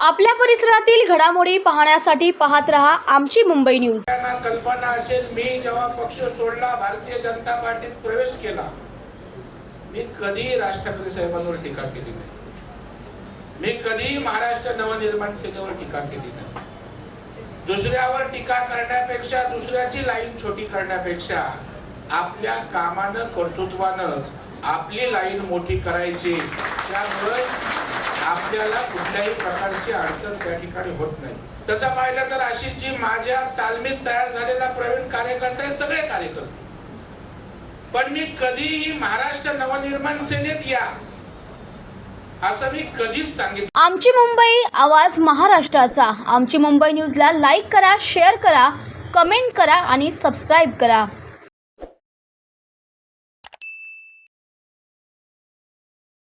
आपल्या परिसरातील घडामोडी पाहण्यासाठी पाहत रहा आमची मुंबई न्यूज. कल्पना असेल मी जेव्हा पक्ष सोडला भारतीय जनता पार्टीत प्रवेश केला मी कधी राज ठाकरे साहेबांवर टीका केली नाही. मी कधी महाराष्ट्र नवनिर्माण सेनेवर टीका केली नाही. दुसऱ्यावर टीका करण्यापेक्षा दुसऱ्याची लाईन छोटी करण्यापेक्षा आपल्या कामानं कर्तृत्वानं आपली लाईन मोठी करायची. त्यामुळे आपल्याला कुठल्याही प्रकारची अडचण त्या ठिकाणी होत नाही. तसं पाहिलं तर अशी जी माझ्या तालमीत तयार झालेला प्रवीण कार्यकर्ता आहे सगळे कार्यकर्ते. पण मी कधीही महाराष्ट्र नवनिर्माण सेनेत या असं मी कधीच सांगितलं आमची मुंबई आवाज महाराष्ट्राचा. आमची मुंबई न्यूजला लाईक करा शेअर करा कमेंट करा आणि सबस्क्राईब करा.